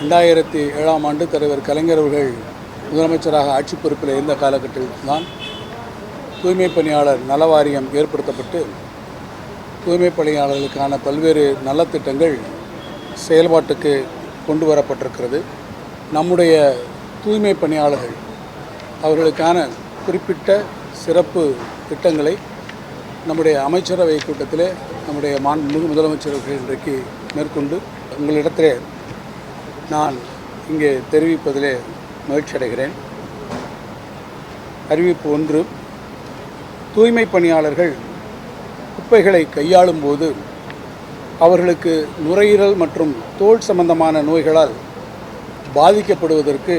ரெண்டாயிரத்தி ஏழாம் ஆண்டு தலைவர் கலைஞர் அவர்கள் முதலமைச்சராக ஆட்சி பொறுப்பில் இருந்த காலகட்டத்தில் தான் தூய்மை பணியாளர் நல வாரியம் ஏற்படுத்தப்பட்டு தூய்மை பணியாளர்களுக்கான பல்வேறு நலத்திட்டங்கள் செயல்பாட்டுக்கு கொண்டு வரப்பட்டிருக்கிறது. நம்முடைய தூய்மை பணியாளர்கள் அவர்களுக்கான குறிப்பிட்ட சிறப்பு திட்டங்களை நம்முடைய அமைச்சரவை கூட்டத்திலே நம்முடைய மாண்புமிகு முதலமைச்சர் இன்றைக்கு மேற்கொண்டு உங்களிடத்திலே நான் இங்கே தெரிவிப்பதிலே மகிழ்ச்சி அடைகிறேன் அறிவிப்பு ஒன்று தூய்மை பணியாளர்கள் குப்பைகளை கையாளும் போது அவர்களுக்கு நுரையீரல் மற்றும் தோல் சம்பந்தமான நோய்களால் பாதிக்கப்படுவதற்கு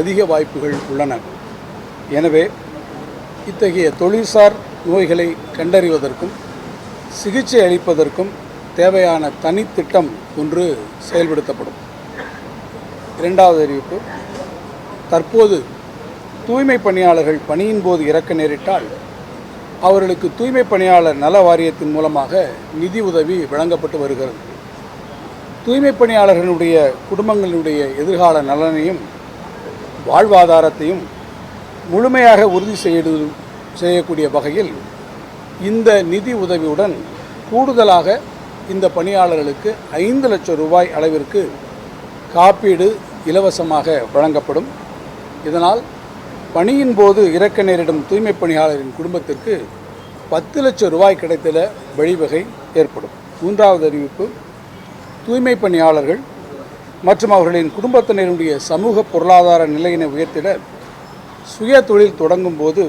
அதிக வாய்ப்புகள் உள்ளன. எனவே இத்தகைய தொழில்சார் நோய்களை கண்டறிவதற்கும் சிகிச்சை அளிப்பதற்கும் தேவையான தனித்திட்டம் ஒன்று செயல்படுத்தப்படும். இரண்டாவது அறிவிப்பு. தற்போது தூய்மை பணியாளர்கள் பணியின் போது இறக்க நேரிட்டால் அவர்களுக்கு தூய்மை பணியாளர் நல வாரியத்தின் மூலமாக நிதி உதவி வழங்கப்பட்டு வருகிறது. தூய்மை பணியாளர்களுடைய குடும்பங்களுடைய எதிர்கால நலனையும் வாழ்வாதாரத்தையும் முழுமையாக உறுதி செய்து செய்யக்கூடிய வகையில் இந்த நிதி உதவியுடன் கூடுதலாக இந்த பணியாளர்களுக்கு ஐந்து லட்சம் ரூபாய் அளவிற்கு காப்பீடு இலவசமாக வழங்கப்படும். இதனால் பணியின் போது இறக்க நேரிடும் தூய்மை பணியாளரின் குடும்பத்திற்கு பத்து லட்சம் ரூபாய் கிடைத்திட வழிவகை ஏற்படும். மூன்றாவது அறிவிப்பு தூய்மை பணியாளர்கள் மற்றும் அவர்களின் குடும்பத்தினருடைய சமூக பொருளாதார நிலையினை உயர்த்திட சுய தொழில் தொடங்கும் போது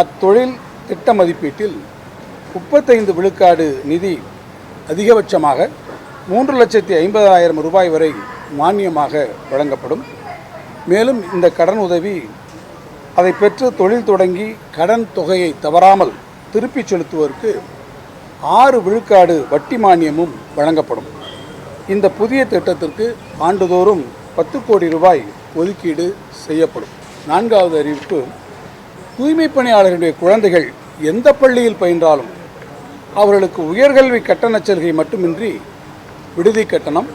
அத்தொழில் திட்ட மதிப்பீட்டில் முப்பத்தைந்து விழுக்காடு நிதி அதிகபட்சமாக மூன்று லட்சத்தி ஐம்பதாயிரம் ரூபாய் வரை மானியமாக வழங்கப்படும். மேலும் இந்த கடன் உதவி அதை பெற்று தொழில் தொடங்கி கடன் தொகையை தவறாமல் திருப்பிச் செலுத்துவதற்கு ஆறு விழுக்காடு வட்டி மானியமும் வழங்கப்படும். இந்த புதிய திட்டத்திற்கு ஆண்டுதோறும் பத்து கோடி ரூபாய் ஒதுக்கீடு செய்யப்படும். நான்காவது அறிவிப்பு தூய்மை பணியாளர்களுடைய குழந்தைகள் எந்த பள்ளியில் பயின்றாலும் அவர்களுக்கு உயர்கல்வி கட்டணச் சலுகை மட்டுமின்றி விடுதி கட்டணம்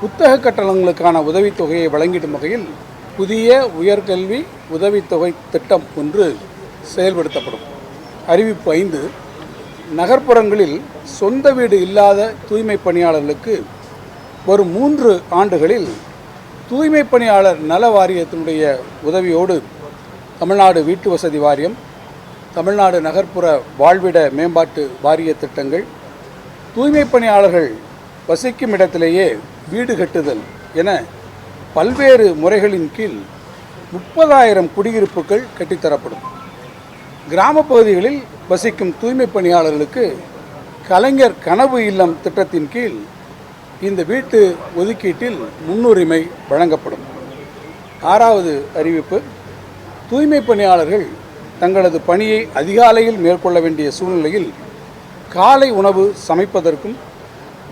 புத்தக கட்டணங்களுக்கான உதவித்தொகையை வழங்கிடும் வகையில் புதிய உயர்கல்வி உதவித்தொகை திட்டம் ஒன்று செயல்படுத்தப்படும். அறிவிப்பு ஐந்து நகர்ப்புறங்களில் சொந்த வீடு இல்லாத தூய்மை பணியாளர்களுக்கு வரும் மூன்று ஆண்டுகளில் தூய்மை பணியாளர் நல வாரியத்தினுடைய உதவியோடு தமிழ்நாடு வீட்டு வசதி வாரியம் தமிழ்நாடு நகர்ப்புற வாழ்விட மேம்பாட்டு வாரிய திட்டங்கள் தூய்மை பணியாளர்கள் வசிக்கும் இடத்திலேயே வீடு கட்டுதல் என பல்வேறு முறைகளின் கீழ் முப்பதாயிரம் குடியிருப்புகள் கட்டித்தரப்படும். கிராம பகுதிகளில் வசிக்கும் தூய்மை பணியாளர்களுக்கு கலைஞர் கனவு இல்லம் திட்டத்தின் கீழ் இந்த வீட்டு ஒதுக்கீட்டில் முன்னுரிமை வழங்கப்படும். ஆறாவது அறிவிப்பு தூய்மை பணியாளர்கள் தங்களது பணியை அதிகாலையில் மேற்கொள்ள வேண்டிய சூழ்நிலையில் காலை உணவு சமைப்பதற்கும்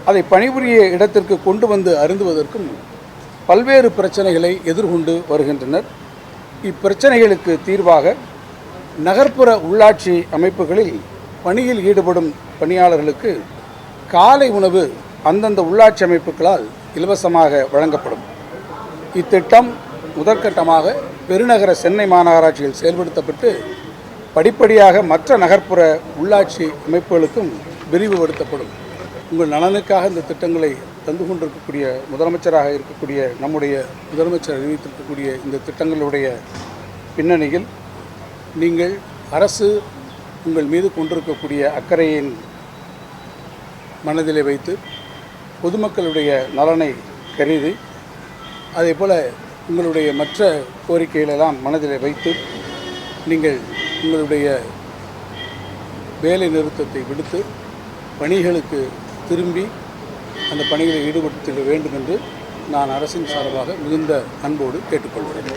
அதை பணிபுரிய இடத்திற்கு கொண்டு வந்து அருந்துவதற்கும் பல்வேறு பிரச்சனைகளை எதிர்கொண்டு வருகின்றனர். இப்பிரச்சனைகளுக்கு தீர்வாக நகர்ப்புற உள்ளாட்சி அமைப்புகளில் பணியில் ஈடுபடும் பணியாளர்களுக்கு காலை உணவு அந்தந்த உள்ளாட்சி அமைப்புகளால் இலவசமாக வழங்கப்படும். இத்திட்டம் முதற்கட்டமாக பெருநகர சென்னை மாநகராட்சியில் செயல்படுத்தப்பட்டு படிப்படியாக மற்ற நகர்ப்புற உள்ளாட்சி அமைப்புகளுக்கும் விரிவுபடுத்தப்படும். உங்கள் நலனுக்காக இந்த திட்டங்களை தந்து கொண்டிருக்கக்கூடிய முதலமைச்சராக இருக்கக்கூடிய நம்முடைய முதலமைச்சர் அறிவித்திருக்கக்கூடிய இந்த திட்டங்களுடைய பின்னணியில் நீங்கள் அரசு உங்கள் மீது கொண்டிருக்கக்கூடிய அக்கறையின் மனதிலே வைத்து பொதுமக்களுடைய நலனை கருதி அதே போல் உங்களுடைய மற்ற கோரிக்கைகளெல்லாம் மனதில் வைத்து நீங்கள் உங்களுடைய வேலை நிறுத்தத்தை விடுத்து பணிகளுக்கு திரும்பி அந்த பணிகளை ஈடுபடுத்த வேண்டும் என்று நான் அரசின் சார்பாக மிகுந்த அன்போடு கேட்டுக்கொள்கிறேன்.